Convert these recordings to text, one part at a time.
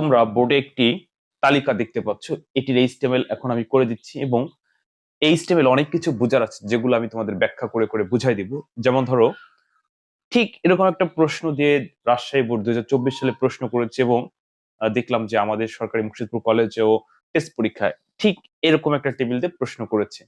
তোমরা বোর্ডে একটি তালিকা দেখতে পাচ্ছ। এটির এইচটিএমএল এখন আমি করে দিচ্ছি এবং এইচটিএমএল অনেক কিছু বোঝার আছে, যেগুলো আমি তোমাদের ব্যাখ্যা করে করে বুঝাই দিব। যেমন ধরো, ঠিক এরকম একটা প্রশ্ন দিয়ে রাজশাহী বোর্ড দুই হাজার চব্বিশ সালে প্রশ্ন করেছে এবং দেখলাম যে আমাদের সরকারি মুর্শিদপুর কলেজেও টেস্ট পরীক্ষায় ঠিক এরকম একটা টেবিল দিয়ে প্রশ্ন করেছে।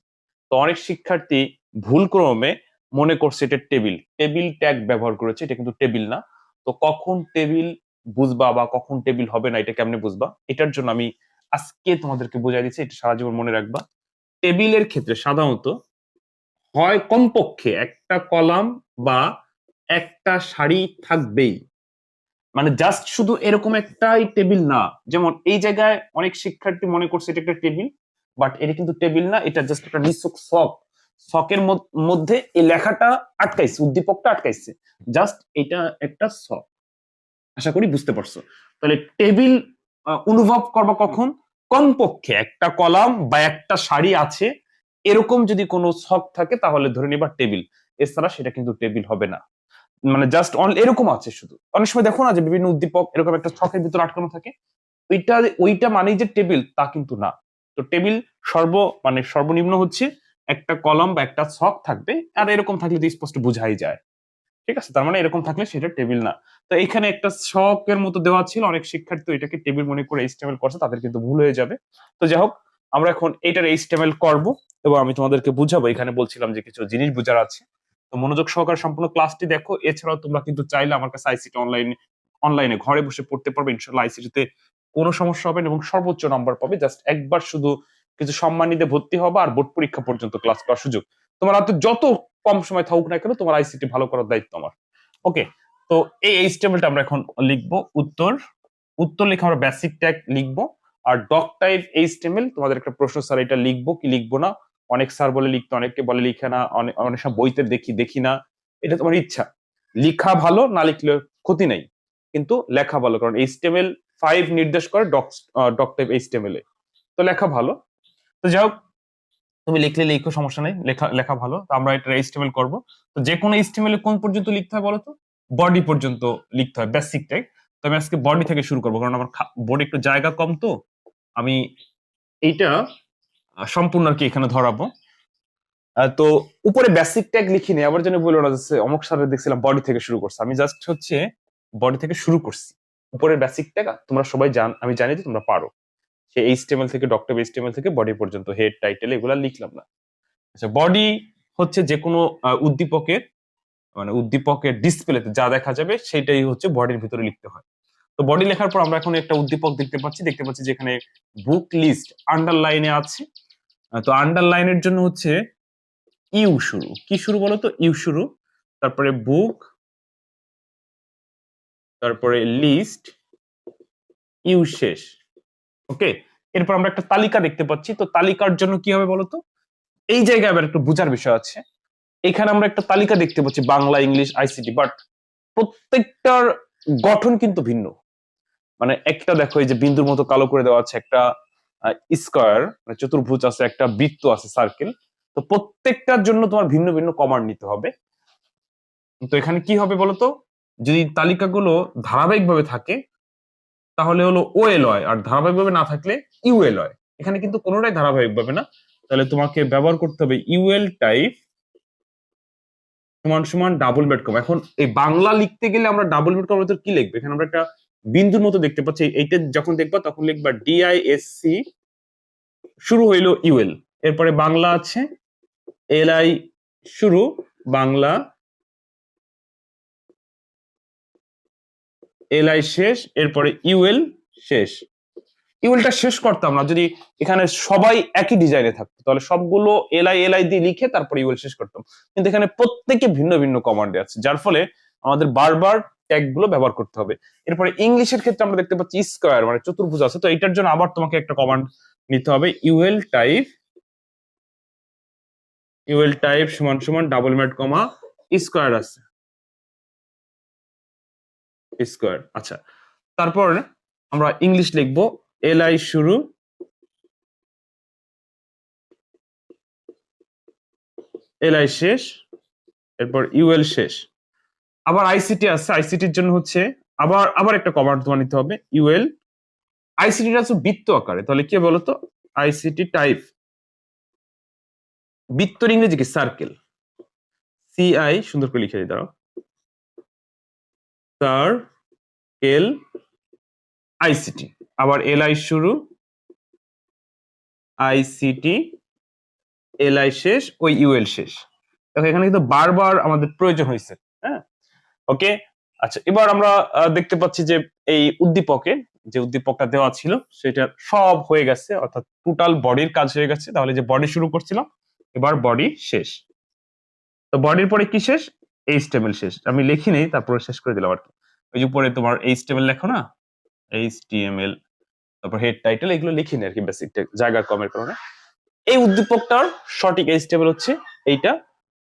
তো অনেক শিক্ষার্থী ভুল ক্রমে মনে করছে এটা টেবিল টেবিল ট্যাগ ব্যবহার করেছে, এটা কিন্তু টেবিল না। তো কখন টেবিল বুঝবা বা কখন টেবিল হবে না, এটা কেমনে বুঝবা? এটার জন্য আমি আজকে তোমাদেরকে বোঝাই দিচ্ছি, এটা সারা জীবন মনে রাখবা। টেবিলের ক্ষেত্রে সাধারণত হয় কমপক্ষে একটা কলাম বা একটা সারি থাকবেই। মানে জাস্ট শুধু এরকম একটাই টেবিল না, যেমন এই জায়গায় অনেক শিক্ষার্থী মনে করছে এটা একটা টেবিল বাট এটা কিন্তু টেবিল না, এটা জাস্ট একটা শখ। শখের মধ্য- মধ্যে এই লেখাটা আটকাইছে, উদ্দীপকটা আটকাইছে জাস্ট এটা একটা শখ। আশা করি বুঝতে পারছ। তাহলে টেবিল অনুভব করবা কখন? কমপক্ষে একটা কলাম বা একটা সারি আছে, এরকম যদি কোনো শখ থাকে তাহলে ধরে নিবা টেবিল। এছাড়া সেটা কিন্তু টেবিল হবে না। মানে জাস্ট এরকম আছে শুধু। অনেক সময় দেখো না যে বিভিন্ন উদ্দীপক এরকম একটা ছকের ভিতরে আটকানো থাকে। ওইটা ওইটা মানেই যে টেবিল, তা কিন্তু না। তো টেবিল সর্ব মানে সর্বনিম্ন হচ্ছে একটা কলম বা একটা ছক থাকবে, আর এরকম থাকলে তো স্পষ্ট বোঝাই যায়। ঠিক আছে? তার মানে এরকম থাকলে সেটা টেবিল না। তো এখানে একটা শখের মতো দেওয়া ছিল। অনেক শিক্ষার্থী এটাকে টেবিল মনে করে এইচটিএমএল করছে, তাদের কিন্তু ভুল হয়ে যাবে। তো যাই হোক, আমরা এখন এটার এইচটিএমএল করব এবং আমি তোমাদেরকে বুঝাবো। এখানে বলছিলাম যে কিছু জিনিস বোঝার আছে। তো মনোযোগ সহকারে সম্পূর্ণ ক্লাসটি দেখো। এছাড়াও তোমরা কিন্তু চাইলে আমার কাছে আইসিটি অনলাইন অনলাইনে ঘরে বসে পড়তে পারবে। ইনশাল্লাহ আইসিটিতে কোনো সমস্যা হবে না এবং সর্বোচ্চ নাম্বার পাবে। জাস্ট একবার শুধু কিছু সম্মান নিতে ভর্তি হবে আর বোর্ড পরীক্ষা পর্যন্ত ক্লাস করার সুযোগ। তোমার হাতে যত কম সময় থাকুক না কেন, তোমার আইসিটি ভালো করার দায়িত্ব আমার। ওকে তো এই এইচটিএমএলটা আমরা এখন লিখব। উত্তর উত্তর লিখে আমরা বেসিক ট্যাগ লিখব। আর ডক টাইপ এইচটিএমএল তোমাদের একটা প্রশ্ন, স্যার, এটা লিখব কি লিখব না? অনেক স্যার বলে লিখতে অনেকে বলে লিখে না অনেক সময় বইতে দেখি দেখি না। এটা তোমার ইচ্ছা। লিখা ভালো, না লিখলে ক্ষতি নেই। কিন্তু লেখা ভালো, কারণ এইচটিএমএল ফাইভ নির্দেশ করে ডক ডক টাইপ এইচটিএমএল এ। তো লেখা ভালো। তো যাই হোক তুমি লিখলে লিখো, সমস্যা নেই, লেখা লেখা ভালো। তো আমরা এটা এইচটিএমএল করব। তো যে কোনো এইচটিএমএল কোন পর্যন্ত লিখতে হয় বলো তো? বডি পর্যন্ত লিখতে হয় বেসিক ট্যাগ তো আমি আজকে বডি থেকে শুরু করব, কারণ আমার বোর্ডে একটু জায়গা কম তো। আমি এইটা সম্পূর্ণ আর কি এখানে ধরাবো। তো উপরে বেসিক ট্যাগ লিখিনি, আবার যেন বলল না যে অমুক স্যারের দেখছিলাম বডি থেকে শুরু করছে। আমি জাস্ট হচ্ছে বডি থেকে শুরু করছি। উপরের বেসিক ট্যাগ তোমরা সবাই জান, আমি জানি যে তোমরা পারো। সে এইচটিএমএল থেকে ডক্টর এইচটিএমএল থেকে বডি পর্যন্ত হেড টাইটেল এগুলা লিখলাম না। আচ্ছা বডি হচ্ছে যে কোনো উদ্দীপকের মানে উদ্দীপকের ডিসপ্লেতে যা দেখা যাবে সেটাই হচ্ছে বডির ভিতরে লিখতে হয়। তো বডি লেখার পর আমরা এখন একটা উদ্দীপক দেখতে পাচ্ছি দেখতে পাচ্ছি যেখানে বুক লিস্ট আন্ডারলাইনে আছে। তো আন্ডারলাইনের জন্য হচ্ছে ইউ শুরু। কি শুরু বলো তো ইউ শুরু। তারপরে বুক তারপরে লিস্ট ইউ শেষ। ওকে এরপর আমরা একটা তালিকা দেখতে পাচ্ছি। তো তালিকার জন্য কি হবে বলতো? এই জায়গায় আবার একটু বোঝার বিষয় আছে। এখানে আমরা একটা তালিকা দেখতে পাচ্ছি বাংলা, ইংলিশ আইসিটি বাট প্রত্যেকটার গঠন কিন্তু ভিন্ন। মানে একটা দেখো, এই যে বিন্দুর মতো কালো করে দেওয়া আছে, একটা স্কোয়ার মানে চতুর্ভুজ আছে, একটা বৃত্ত আছে সার্কেল তো প্রত্যেকটার জন্য তোমার ভিন্ন ভিন্ন কমান্ড নিতে হবে। তো এখানে কি হবে বলতো? যদি তালিকাগুলো ধারাবাহিকভাবে থাকে তাহলে হলো ওএল হয় আর ধারাবাহিকভাবে না থাকলে ইউএল হয় এখানে কিন্তু কোনোটাই ধারাবাহিকভাবে না। তাহলে তোমাকে ব্যবহার করতে হবে ইউএল টাইপ সমান সমান ডাবল বেড কম এখন এই বাংলা লিখতে গেলে আমরা ডাবল বেড কমের কি লিখব? এখানে আমরা একটা বিন্দুর মতো দেখতে পাচ্ছি। এইটা যখন দেখবা তখন লিখবা ডিআইএসসি শুরু হইল ইউএল এরপরে বাংলা আছে। এলআই শুরু, বাংলা এলআই শেষ, এরপরে ইউএল শেষ। ইউএলটা শেষ করতাম না, যদি এখানে সবাই একই ডিজাইনে থাকতো, তাহলে সবগুলো এলআই এলআই দিয়ে লিখে তারপরে ইউএল শেষ করতাম। কিন্তু এখানে প্রত্যেকে ভিন্ন ভিন্ন কমান্ডে আছে, যার ফলে আমাদের বারবার ট্যাগগুলো ব্যবহার করতে হবে। এরপরে ইংলিশের ক্ষেত্রে আমরা দেখতে পাচ্ছি স্কোয়ার মানে চতুর্ভুজ আছে, তো এটার জন্য আবার তোমাকে একটা কমান্ড নিতে হবে ইউএল টাইপ ইউএল টাইপ সমান সমান ডাবল ম্যাট কমা স্কোয়ার আছে। স্কোয়ার আচ্ছা তারপর আমরা ইংলিশ লিখব এল শুরু এল শেষ, এরপর ইউএল শেষ। আবার আইসিটি আছে আইসিটির জন্য হচ্ছে আবার আবার একটা কমান্ড তোমার নিতে হবে ইউএল আইসিটিটা আছে বৃত্ত আকারে, তাহলে কি বলতো? আইসিটি টাইপ বৃত্তর ইংরেজি কি? সার্কেল সিআই সুন্দর করে লিখে দিই দাঁড়াও। সার্কেল আইসিটি আবার এলআই শুরু। আইসিটি এলআই শেষ, ওই ইউএল শেষ। দেখো, এখানে কিন্তু বারবার আমাদের প্রয়োজন হয়েছে হ্যাঁ? ওকে? আচ্ছা এবার আমরা দেখতে পাচ্ছি যে এই উদ্দীপকে, যে উদ্দীপকটা দেওয়া ছিল, সেটা সব হয়ে গেছে, অর্থাৎ টোটাল বডির কাজ হয়ে গেছে। তাহলে যে বডি শুরু করছিলাম, এবার বডি শেষ। তো বডির পরে কি শেষ? এইচ টেবিল শেষ। আমি লিখি নেই তারপরে শেষ করে দিলাম আর কি। ওই যে উপরে তোমার এইচ টেবিল লেখো না? এইচ টিএমএল তারপর হেড টাইটেল এগুলো লিখি নি আর কি বেসিক জায়গার কমের কারণে। এই উদ্দীপকটার সঠিক এইচ টেবিল হচ্ছে এইটা।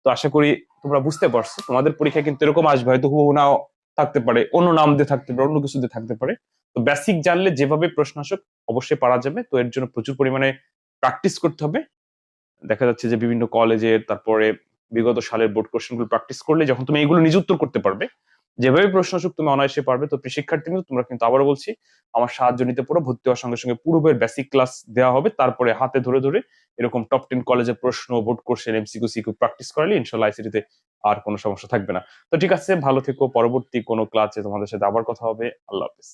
তো আশা করি তোমরা বুঝতে পারছ, তোমাদের পরীক্ষা কিন্তু এরকম আসবে, হয়তো হুবহু নাও থাকতে পারে, অন্য নাম দিয়ে থাকতে পারে, অন্য কিছু দিয়ে থাকতে পারে। তো বেসিক জানলে যেভাবে প্রশ্ন আসুক, অবশ্যই পারা যাবে। তো এর জন্য প্রচুর পরিমাণে প্র্যাকটিস করতে হবে। দেখা যাচ্ছে যে বিভিন্ন কলেজে তারপরে বিগত সালের বোর্ড কোশ্চেনগুলো প্র্যাকটিস করলে যখন তুমি এগুলো নিজ উত্তর করতে পারবে যেভাবে প্রশ্ন সুখ তুমি অনায়াসে পারবে। তো শিক্ষার্থী কিন্তু তোমরা কিন্তু আবারও বলছি, আমার সাহায্য নিতে পুরো। ভর্তি হওয়ার সঙ্গে সঙ্গে পুরো বেসিক ক্লাস দেওয়া হবে। তারপরে হাতে ধরে ধরে এরকম টপ টেন কলেজের প্রশ্ন বোর্ড কোর্সের এমসিকিউ সিকিউ প্র্যাকটিস করালে ইনশাল্লাহ আইসিটিতে আর কোনো সমস্যা থাকবে না। তো ঠিক আছে, ভালো থেকো। পরবর্তী কোনো ক্লাসে তোমাদের সাথে আবার কথা হবে। আল্লাহ হাফিজ।